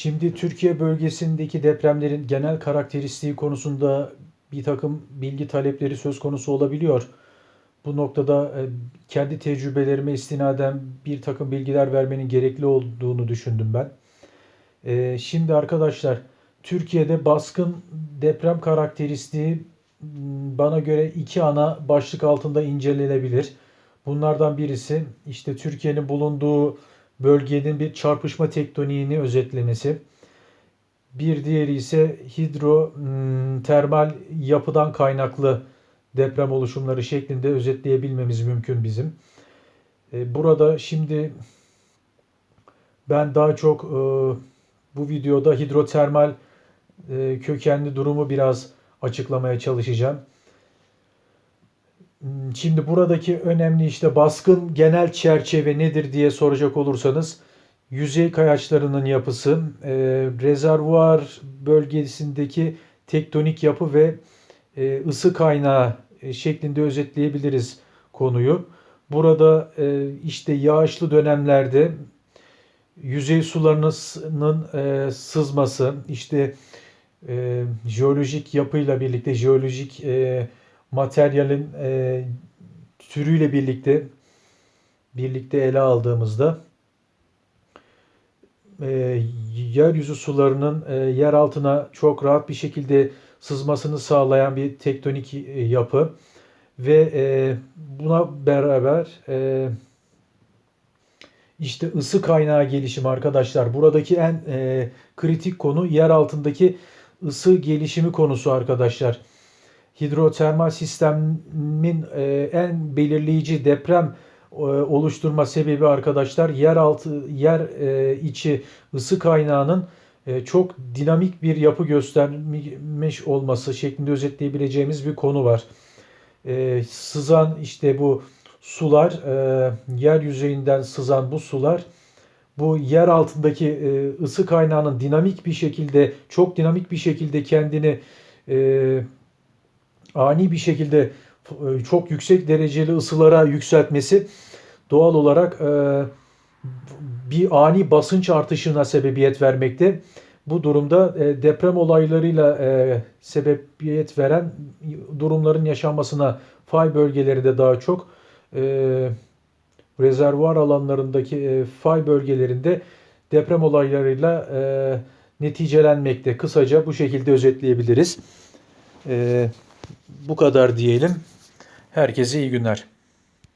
Şimdi Türkiye bölgesindeki depremlerin genel karakteristiği konusunda bir takım bilgi talepleri söz konusu olabiliyor. Bu noktada e, kendi tecrübelerime istinaden bir takım bilgiler vermenin gerekli olduğunu düşündüm ben. E, Şimdi arkadaşlar Türkiye'de baskın deprem karakteristiği m, bana göre iki ana başlık altında incelenebilir. Bunlardan birisi işte Türkiye'nin bulunduğu bölgenin bir çarpışma tektoniğini özetlemesi. Bir diğeri ise hidro termal yapıdan kaynaklı deprem oluşumları şeklinde özetleyebilmemiz mümkün bizim. E, Burada şimdi ben daha çok e, bu videoda hidrotermal e, kökenli durumu biraz açıklamaya çalışacağım. Hmm, Şimdi buradaki önemli işte baskın genel çerçeve nedir diye soracak olursanız yüzey kayaçlarının yapısı, e, rezervuar bölgesindeki tektonik yapı ve e, ısı kaynağı e, şeklinde özetleyebiliriz konuyu. Burada e, işte yağışlı dönemlerde yüzey sularının e, sızması, işte e, jeolojik yapıyla birlikte jeolojik e, materyalin e, türüyle birlikte birlikte ele aldığımızda e, yeryüzü sularının e, yer altına çok rahat bir şekilde sızmasını sağlayan bir tektonik e, yapı ve e, buna beraber e, işte ısı kaynağı gelişimi arkadaşlar. Buradaki en e, kritik konu yer altındaki ısı gelişimi konusu arkadaşlar. Hidrotermal sistemin e, en belirleyici deprem e, oluşturma sebebi arkadaşlar yer altı yer e, içi ısı kaynağının çok dinamik bir yapı göstermiş olması şeklinde özetleyebileceğimiz bir konu var. Sızan işte bu sular, yer yüzeyinden sızan bu sular bu yer altındaki ısı kaynağının dinamik bir şekilde, çok dinamik bir şekilde kendini ani bir şekilde e, çok yüksek dereceli ısılara yükseltmesi doğal olarak e, bir ani basınç artışına sebebiyet vermekte. Bu durumda e, deprem olaylarıyla sebebiyet veren durumların yaşanmasına fay bölgeleri de daha çok rezervuar alanlarındaki fay bölgelerinde deprem olaylarıyla neticelenmekte. Kısaca bu şekilde özetleyebiliriz. E, bu kadar diyelim. Herkese iyi günler.